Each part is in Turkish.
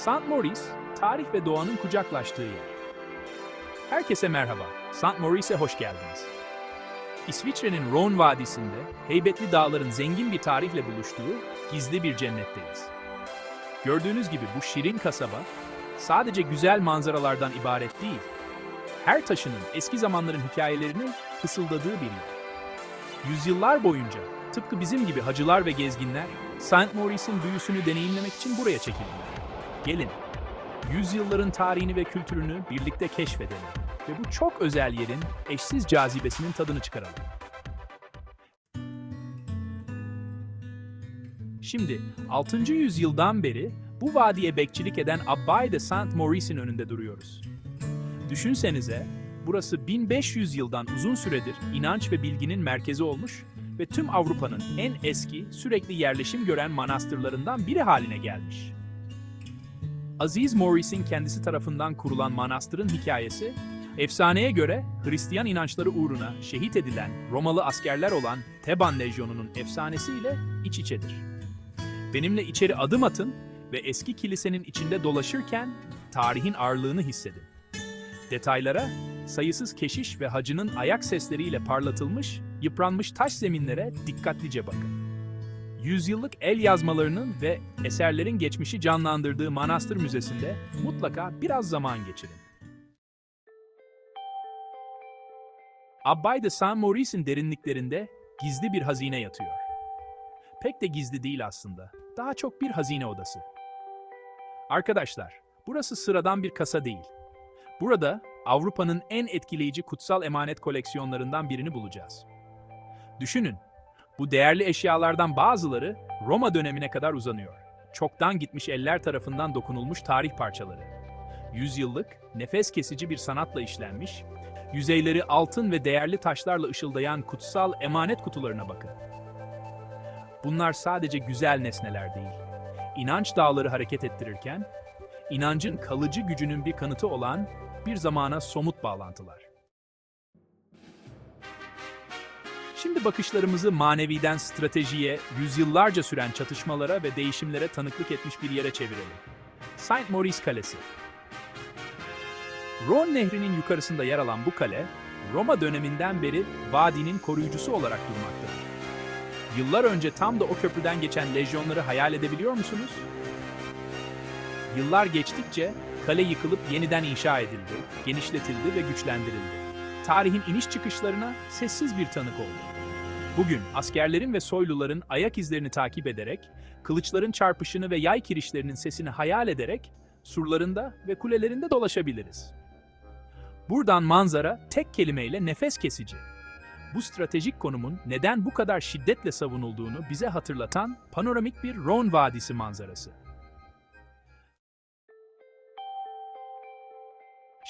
St. Maurice, tarih ve doğanın kucaklaştığı yer. Herkese merhaba, St. Maurice'e hoş geldiniz. İsviçre'nin Rhone Vadisi'nde heybetli dağların zengin bir tarihle buluştuğu gizli bir cennetteyiz. Gördüğünüz gibi bu şirin kasaba sadece güzel manzaralardan ibaret değil, her taşının eski zamanların hikayelerini fısıldadığı bir yer. Yüzyıllar boyunca tıpkı bizim gibi hacılar ve gezginler St. Maurice'in büyüsünü deneyimlemek için buraya çekildiler. Gelin, yüzyılların tarihini ve kültürünü birlikte keşfedelim ve bu çok özel yerin eşsiz cazibesinin tadını çıkaralım. Şimdi 6. yüzyıldan beri bu vadiye bekçilik eden Abbaye de Saint Maurice'in önünde duruyoruz. Düşünsenize, burası 1500 yıldan uzun süredir inanç ve bilginin merkezi olmuş ve tüm Avrupa'nın en eski, sürekli yerleşim gören manastırlarından biri haline gelmiş. Aziz Maurice'in kendisi tarafından kurulan manastırın hikayesi, efsaneye göre Hristiyan inançları uğruna şehit edilen Romalı askerler olan Teban Lejyonu'nun efsanesiyle iç içedir. Benimle içeri adım atın ve eski kilisenin içinde dolaşırken tarihin ağırlığını hissedin. Detaylara, sayısız keşiş ve hacının ayak sesleriyle parlatılmış, yıpranmış taş zeminlere dikkatlice bakın. Yüzyıllık el yazmalarının ve eserlerin geçmişi canlandırdığı manastır müzesinde mutlaka biraz zaman geçirin. Abbay de Saint Maurice'in derinliklerinde gizli bir hazine yatıyor. Pek de gizli değil aslında. Daha çok bir hazine odası. Arkadaşlar, burası sıradan bir kasa değil. Burada Avrupa'nın en etkileyici kutsal emanet koleksiyonlarından birini bulacağız. Düşünün, bu değerli eşyalardan bazıları Roma dönemine kadar uzanıyor. Çoktan gitmiş eller tarafından dokunulmuş tarih parçaları. Yüzyıllık, nefes kesici bir sanatla işlenmiş, yüzeyleri altın ve değerli taşlarla ışıldayan kutsal emanet kutularına bakın. Bunlar sadece güzel nesneler değil. İnanç dağları hareket ettirirken, inancın kalıcı gücünün bir kanıtı olan bir zamana somut bağlantılar. Şimdi bakışlarımızı maneviden stratejiye, yüzyıllarca süren çatışmalara ve değişimlere tanıklık etmiş bir yere çevirelim. Saint Maurice Kalesi. Rhone Nehri'nin yukarısında yer alan bu kale, Roma döneminden beri vadinin koruyucusu olarak durmaktadır. Yıllar önce tam da o köprüden geçen lejyonları hayal edebiliyor musunuz? Yıllar geçtikçe kale yıkılıp yeniden inşa edildi, genişletildi ve güçlendirildi. Tarihin iniş çıkışlarına sessiz bir tanık oldu. Bugün askerlerin ve soyluların ayak izlerini takip ederek, kılıçların çarpışını ve yay kirişlerinin sesini hayal ederek surlarında ve kulelerinde dolaşabiliriz. Buradan manzara tek kelimeyle nefes kesici. Bu stratejik konumun neden bu kadar şiddetle savunulduğunu bize hatırlatan panoramik bir Rhone Vadisi manzarası.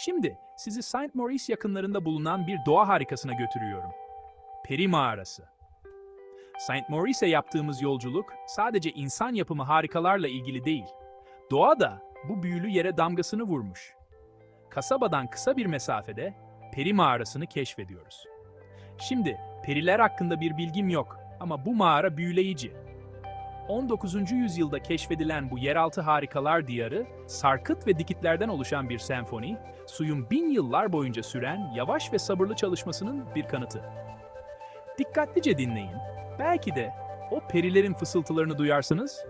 Şimdi sizi Saint Maurice yakınlarında bulunan bir doğa harikasına götürüyorum. Peri Mağarası. Saint Maurice'e yaptığımız yolculuk sadece insan yapımı harikalarla ilgili değil. Doğa da bu büyülü yere damgasını vurmuş. Kasabadan kısa bir mesafede Peri Mağarası'nı keşfediyoruz. Şimdi periler hakkında bir bilgim yok ama bu mağara büyüleyici. 19. yüzyılda keşfedilen bu yeraltı harikalar diyarı, sarkıt ve dikitlerden oluşan bir senfoni, suyun bin yıllar boyunca süren yavaş ve sabırlı çalışmasının bir kanıtı. Dikkatlice dinleyin. Belki de o perilerin fısıltılarını duyarsınız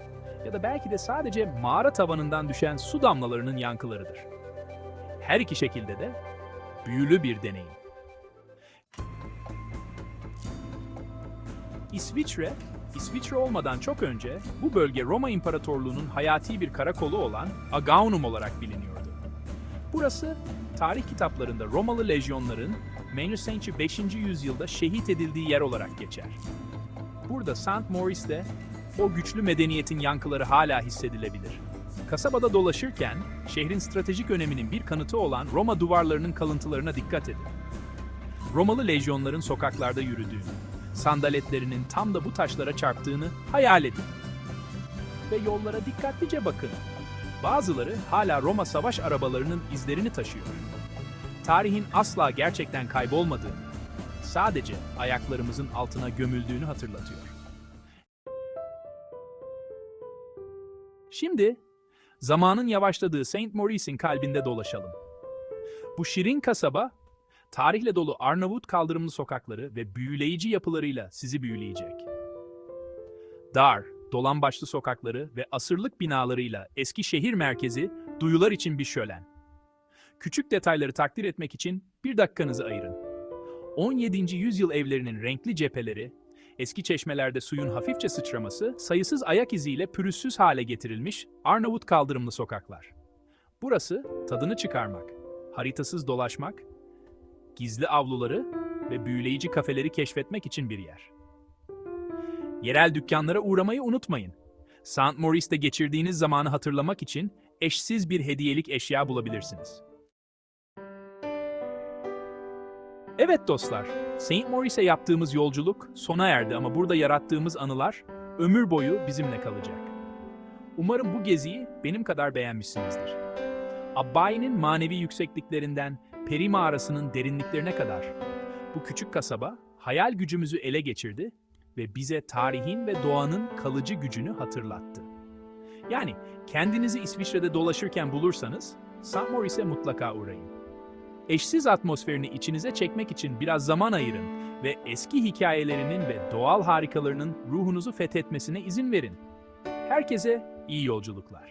ya da belki de sadece mağara tavanından düşen su damlalarının yankılarıdır. Her iki şekilde de büyülü bir deneyim. İsviçre, İsviçre olmadan çok önce bu bölge Roma İmparatorluğu'nun hayati bir karakolu olan Agaunum olarak biliniyordu. Burası tarih kitaplarında Romalı lejyonların Menüsençi 5. yüzyılda şehit edildiği yer olarak geçer. Burada Saint Maurice'de o güçlü medeniyetin yankıları hala hissedilebilir. Kasabada dolaşırken şehrin stratejik öneminin bir kanıtı olan Roma duvarlarının kalıntılarına dikkat edin. Romalı lejyonların sokaklarda yürüdüğünü, sandaletlerinin tam da bu taşlara çarptığını hayal edin. Ve yollara dikkatlice bakın. Bazıları hala Roma savaş arabalarının izlerini taşıyor. Tarihin asla gerçekten kaybolmadığını, sadece ayaklarımızın altına gömüldüğünü hatırlatıyor. Şimdi zamanın yavaşladığı Saint Maurice'in kalbinde dolaşalım. Bu şirin kasaba, tarihle dolu Arnavut kaldırımlı sokakları ve büyüleyici yapılarıyla sizi büyüleyecek. Dar, dolambaçlı sokakları ve asırlık binalarıyla eski şehir merkezi duyular için bir şölen. Küçük detayları takdir etmek için bir dakikanızı ayırın. 17. yüzyıl evlerinin renkli cepheleri, eski çeşmelerde suyun hafifçe sıçraması, sayısız ayak iziyle pürüzsüz hale getirilmiş Arnavut kaldırımlı sokaklar. Burası tadını çıkarmak, haritasız dolaşmak, gizli avluları ve büyüleyici kafeleri keşfetmek için bir yer. Yerel dükkanlara uğramayı unutmayın. St. Maurice'de geçirdiğiniz zamanı hatırlamak için eşsiz bir hediyelik eşya bulabilirsiniz. Evet dostlar, St. Maurice'e yaptığımız yolculuk sona erdi ama burada yarattığımız anılar ömür boyu bizimle kalacak. Umarım bu geziyi benim kadar beğenmişsinizdir. Abbayi'nin manevi yüksekliklerinden peri mağarasının derinliklerine kadar bu küçük kasaba hayal gücümüzü ele geçirdi ve bize tarihin ve doğanın kalıcı gücünü hatırlattı. Yani kendinizi İsviçre'de dolaşırken bulursanız St. Maurice'e mutlaka uğrayın. Eşsiz atmosferini içinize çekmek için biraz zaman ayırın ve eski hikayelerinin ve doğal harikalarının ruhunuzu fethetmesine izin verin. Herkese iyi yolculuklar.